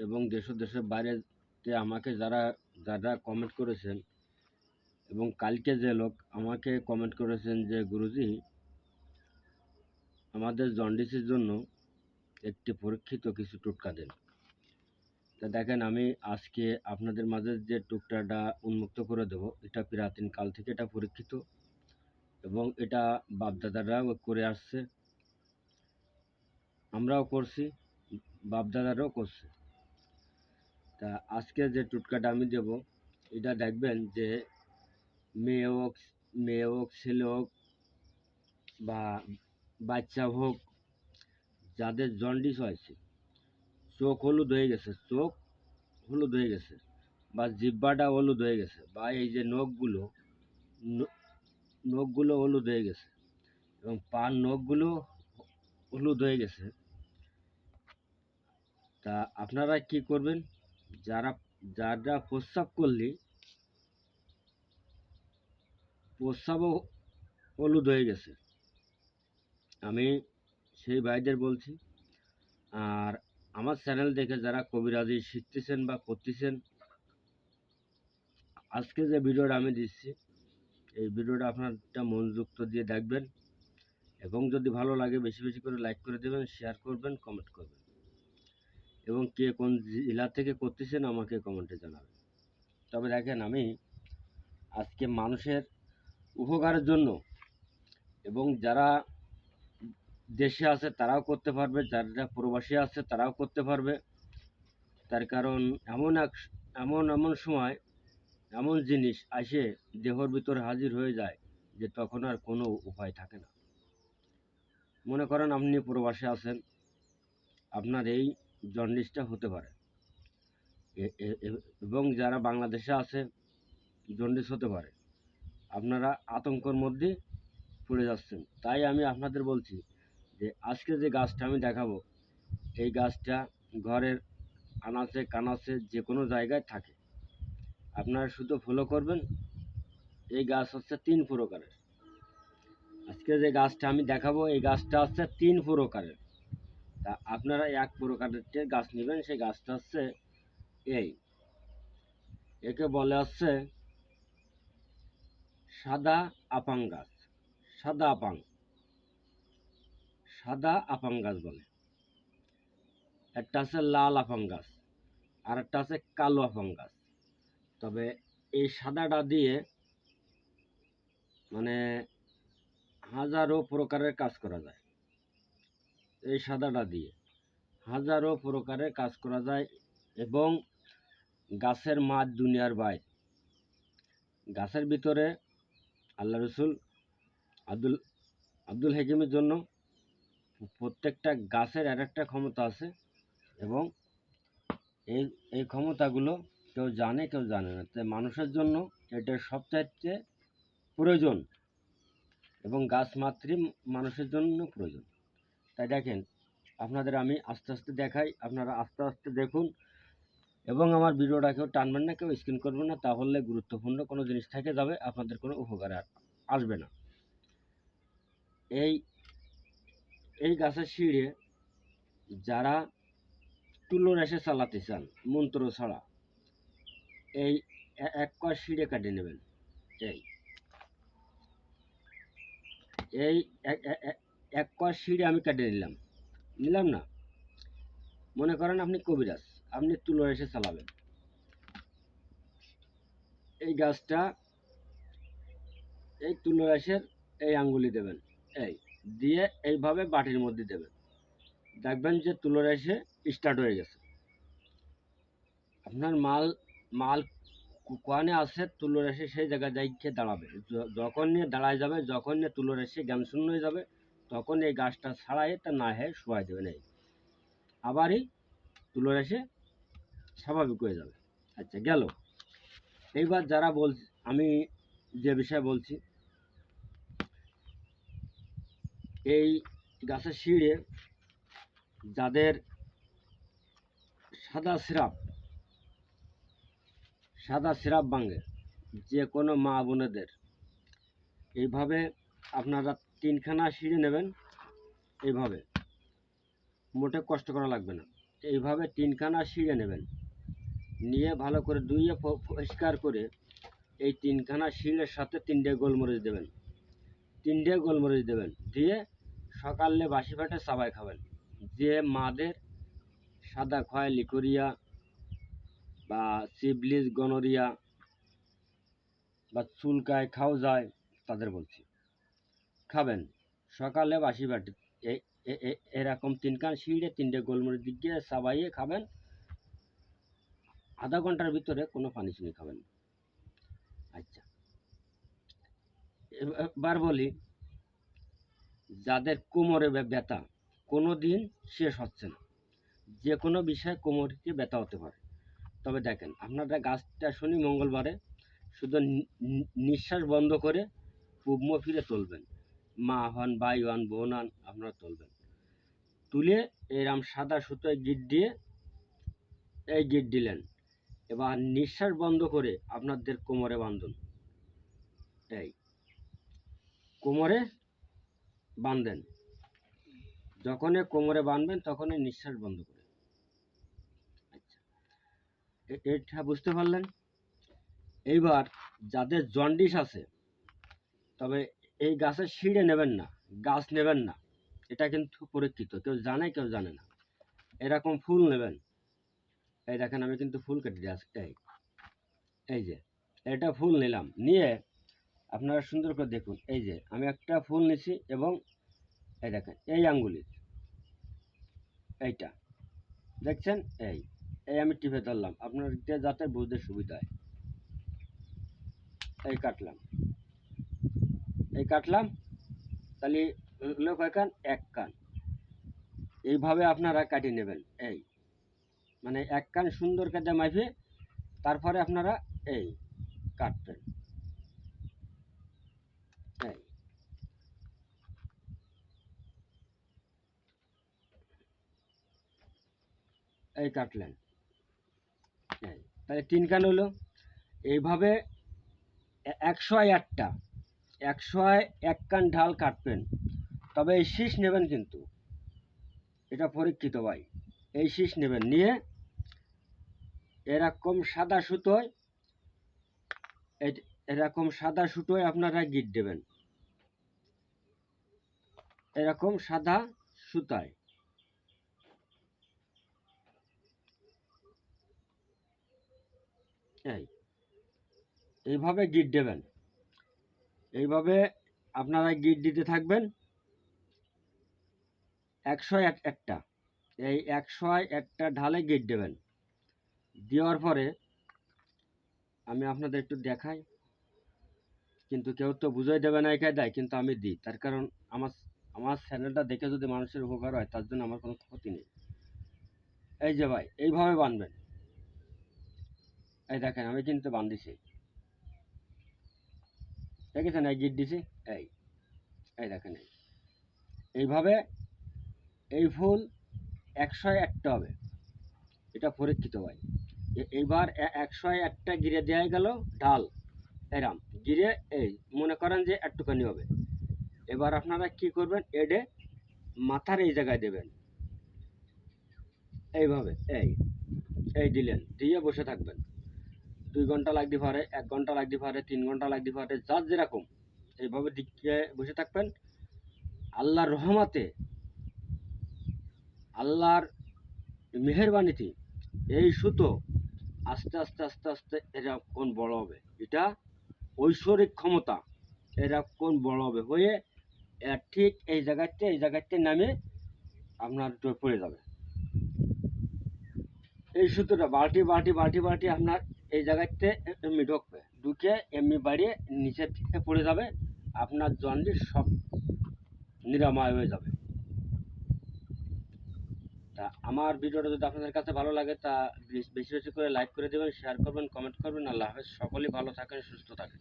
এবং দেশ দেশের বাইরেতে আমাকে যারা যারা কমেন্ট করেছেন এবং কালকে যে লোক আমাকে কমেন্ট করেছেন যে, গুরুজি, আমাদের জন্ডিসের জন্য একটি পরীক্ষিত কিছু টোটকা দেন। তা দেখেন, আমি আজকে আপনাদের মাঝে যে টুকটাটা উন্মুক্ত করে দেব, এটা প্রাচীন কাল থেকে এটা পরীক্ষিত এবং এটা বাপদাদারাও করে আসছে। আমরাও করছি, বাপদাদারাও করছে। তা আজকে যে টুটকাটা আমি দেব, এটা দেখবেন যে মেয়ে হোক মেয়ে হোক, ছেলে হোক বা বাচ্চা হোক, যাদের জন্ডিস হয়েছে, চোখ হলুদ হয়ে গেছে, চোখ হলুদ হয়ে গেছে বা জিব্বাটা হলুদ হয়ে গেছে বা এই যে নখগুলো নখগুলো হলুদ হয়ে গেছে এবং পার নখগুলো হলুদ হয়ে গেছে, তা আপনারা কি করবেন? যারা যারা প্রস্রাব করলে প্রস্রাবও হলুদ হয়ে গেছে। আমি সেই ভাইদের বলছি, আর আমার চ্যানেল দেখে যারা কবিরাজি শিখতেছেন বা করতেছেন, আজকে যে ভিডিওটা আমি দিচ্ছি, এই ভিডিওটা আপনারটা মনযুক্ত দিয়ে দেখবেন এবং যদি ভালো লাগে বেশি বেশি করে লাইক করে দেবেন শেয়ার করবেন কমেন্ট করবেন। এবং কে কোন জেলা থেকে করতেছেন আমাকে কমেন্টে জানাবেন। তবে দেখেন আমি আজকে মানুষের উপকারের জন্য এবং যারা দেশে আছে তারাও করতে পারবে, যারা প্রবাসী আছে তারাও করতে পারবে। তার কারণ এমন এক, এমন এমন সময় এমন জিনিস আসে, দেহর ভিতরে হাজির হয়ে যায় যে তখন আর কোনো উপায় থাকে না। মনে করেন আপনি প্রবাসে আছেন, আপনার এই জন্ডিসটা হতে পারে। এবং যারা বাংলাদেশে আছে, জন্ডিস হতে পারে। আপনারা আতঙ্কর মধ্যে পড়ে যাচ্ছেন। তাই আমি আপনাদের বলছি যে আজকে যে গাছটা আমি দেখাবো, এই গাছটা ঘরের আনাচে, কানাচে যে কোনো জায়গায় থাকে। আপনারা শুধু ফলো করবেন, এই গাছ হচ্ছে তিন প্রকারের। আজকে যে গাছটা আমি দেখাবো, এই গাছটা হচ্ছে তিন প্রকারের। তা আপনারা এক প্রকারের গাছ নেবেন, সেই গাছটা হচ্ছে এই। একে বলে হচ্ছে সাদা আপাং গাছ। সাদা আপাং। সাদা আপাং গাছ বলে। একটা আছে লাল আপাং গাছ আর একটা আছে কালো আপাং গাছ। তবে এই সাদাটা দিয়ে মানে হাজারো প্রকারের কাজ করা যায়। এই সাদাটা দিয়ে। হাজারো প্রকারে কাজ করা যায় এবং গাছের মাছ দুনিয়ার বাইরে গাছের ভিতরে আল্লাহ রসুল আব্দুল আব্দুল হাকিমের জন্য প্রত্যেকটা গাছের এক একটা ক্ষমতা আছে এবং এই এই ক্ষমতাগুলো কেউ জানে কেউ জানে না। তাই মানুষের জন্য এটা সবচাইতে প্রয়োজন এবং গাছ মাতৃ মানুষের জন্য প্রয়োজন। তাই দেখেন, আপনাদের আমি আস্তে আস্তে দেখাই, আপনারা আস্তে আস্তে দেখুন। এবং আমার ভিডিওটা কেউ টানবেন না, কেউ স্ক্রিন করবেন না, তাহলে গুরুত্বপূর্ণ কোনো জিনিস থেকে যাবে, আপনাদের কোনো উপকারে আসবে না। এই এই গাছের সিঁড়ে যারা তুলো রেসে চালাতে চান, মন্ত্র ছাড়া, এই এক কয় সিঁড়ে কাটে নেবেন। এই এই এক- কয় সিঁড়ে আমি কেটে নিলাম। নিলাম না? মনে করেন আপনি কবিরাজ, আপনি তুলো এসে চালাবেন। এই গাছটা, এই তুলো এসের এই আঙ্গুলি দেবেন, এই দিয়ে এইভাবে বাটির মধ্যে দেবেন। দেখবেন যে তুলো এসে স্টার্ট হয়ে গেছে। আপনার মাল মাল কোয়ানে আছে তুলো এসে সেই জায়গায় যাইকে দাঁড়াবে। যখন নিয়ে দাঁড়ায় যাবে, যখন নিয়ে তুলো এসে জ্ঞান শূন্য হয়ে যাবে তখন এই গাছটা ছাড়াই তা না হয়ে শোয়াই দেবে এই আবারই তুলোর এসে স্বাভাবিক হয়ে যাবে। আচ্ছা গেল। এইবার যারা বল, আমি যে বিষয়ে বলছি, এই গাছের শিড়ে যাদের সাদা সিরাপ সাদা সিরাপ ভাঙে, যে কোনো মা বোনেদের, এইভাবে আপনারা তিনখানা সিঁড়ে নেবেন এইভাবে। মোটে কষ্ট করা লাগবে না। এইভাবে তিনখানা সিঁড়ে নেবেন। নিয়ে ভালো করে ধুয়ে পরিষ্কার করে এই তিনখানা শিলের সাথে তিনটে গোলমরিচ দেবেন। তিনটে গোলমরিচ দেবেন। দিয়ে সকালে বাসি পেটে চাবাই খাবেন। যে মাদের সাদা খয় লিকোরিয়া বা সিবলিস গনোরিয়া বা চুলকায় খাও যায় তাদের বলছি। খাবেন। সকালে বাসি বাটি এরকম তিনখান শিড়ে, তিনটে গোলমরিচ দিয়ে চাবাইয়ে খাবেন। আধা ঘণ্টার ভিতরে কোনো পানি চিনি খাবেন। আচ্ছা। এবার বলি, যাদের কোমরে ব্যথা কোনো দিন শেষ হচ্ছে না। যে কোনো বিষয়ে কোমরটি ব্যথা হতে পারে। তবে দেখেন আপনারা গাছটা শনি মঙ্গলবারে শুধু নিঃশ্বাস বন্ধ করে পূর্ব ফিরে তুলবেন। মা হন, ভাই হন, বোন হন, আপনারা তুলবেন। তুলে এরম সাদা সুতোয় গিট দিয়ে এই গিট দিলেন। এবার নিঃশ্বাস বন্ধ করে আপনাদের কোমরে বাঁধুন। এই কোমরে বাঁধেন। যখনই কোমরে বাঁধবেন তখনই নিঃশ্বাস বন্ধ করে আচ্ছা এটা বুঝতে পারলেন? এইবার যাদের জন্ডিস আছে, তবে এই গাছের সিঁড়ে নেবেন না, গাছ নেবেন না। এটা কিন্তু পরীক্ষিত, কেউ জানে কেউ জানে না। এরকম ফুল নেবেন। এই দেখেন, আমি কিন্তু ফুল কেটে আসছি, এই। এই যে, এটা ফুল নিলাম, নিয়ে আপনারা সুন্দর করে দেখুন। এই যে, আমি একটা ফুল নিছি এবং এই দেখেন, এই আঙ্গুলি এইটা। দেখছেন? এই এই আমি টিপে ধরলাম আপনাদের যাতে বুঝতে সুবিধা হয়। এই কাটলাম। এই কাটলাম, তাহলে হলো কয় কান, এক কান। এইভাবে আপনারা কাটিয়ে নেবেন, এই। মানে এক কান সুন্দর কেটে মাইফে, তারপরে আপনারা এই কাটবেন। এই। এই কাটলেন। এই। তাহলে তিন কান হলো। এইভাবে একশো একটা একশো এক কান ঢাল কাটবেন। তবে এই শীষ নেবেন কিন্তু। এটা পরীক্ষিত ভাই। এই শীষ নেবেন। নিয়ে এরকম সাদা সুতোয় এরকম সাদা সুতোয় আপনারা গিট দেবেন। এরকম সাদা সুতায়। এই। এইভাবে গিট দেবেন। এইভাবে আপনারা গিট দিতে থাকবেন। একশো এক একটা। এই একশো একটা ঢালে গিট দেবেন। দেওয়ার পরে আমি আপনাদের একটু দেখাই। কিন্তু কেউ তো বুঝাই দেবে না এখানে দেয় কিন্তু আমি দিই। তার কারণ আমার আমার চ্যানেলটা দেখে যদি মানুষের উপকার হয়, তার জন্য আমার কোনো ক্ষতি নেই। এই যে ভাই, এইভাবে বাঁধবেন এই দেখেন, আমি কিন্তু বান্ধিছি। দেখেছেন এই গিট দিছি এই এই দেখেন এই। এইভাবে এই ফুল একশো একটা হবে। এটা পরীক্ষিত এ- এইবার একশো একটা গিরে দেওয়া গেল ডাল, এরাম। গিরে এই, মনে করেন যে একটুখানি হবে। এবার আপনারা কি করবেন? এডে মাথার এই জায়গায় দেবেন। এইভাবে, এই এই দিলেন, দিয়ে বসে থাকবেন। দুই ঘণ্টা লাগতে পারে, এক ঘণ্টা লাগতে পারে, তিন ঘণ্টা লাগতে পারে, যার যেরকম। এইভাবে দিকে বসে থাকবেন। আল্লাহর রহমাতে, আল্লাহর মেহরবানিতে এই সুতো আস্তে আস্তে আস্তে আস্তে এরা কোন বড় হবে। এটা ঐশ্বরিক ক্ষমতা এরা কোন বড় হবে হয়ে ঠিক এই জায়গাতে এই জায়গাতে নামে আপনার পড়ে যাবে। এই সুতোটা বালতি বালতি বালতি বালতি আপনার এই জায়গাতে এমনি ঢুকবে। ঢুকে এমনি বাড়িয়ে নিচের থেকে পড়ে যাবে, আপনার জন্ডিস সব নিরাময় হয়ে যাবে। তা আমার ভিডিওটা যদি আপনাদের কাছে ভালো লাগে, তা বেশি বেশি করে লাইক করে দেবেন শেয়ার করবেন কমেন্ট করবেন। আল্লাহ হাফেজ। সকলেই ভালো থাকেন, সুস্থ থাকেন।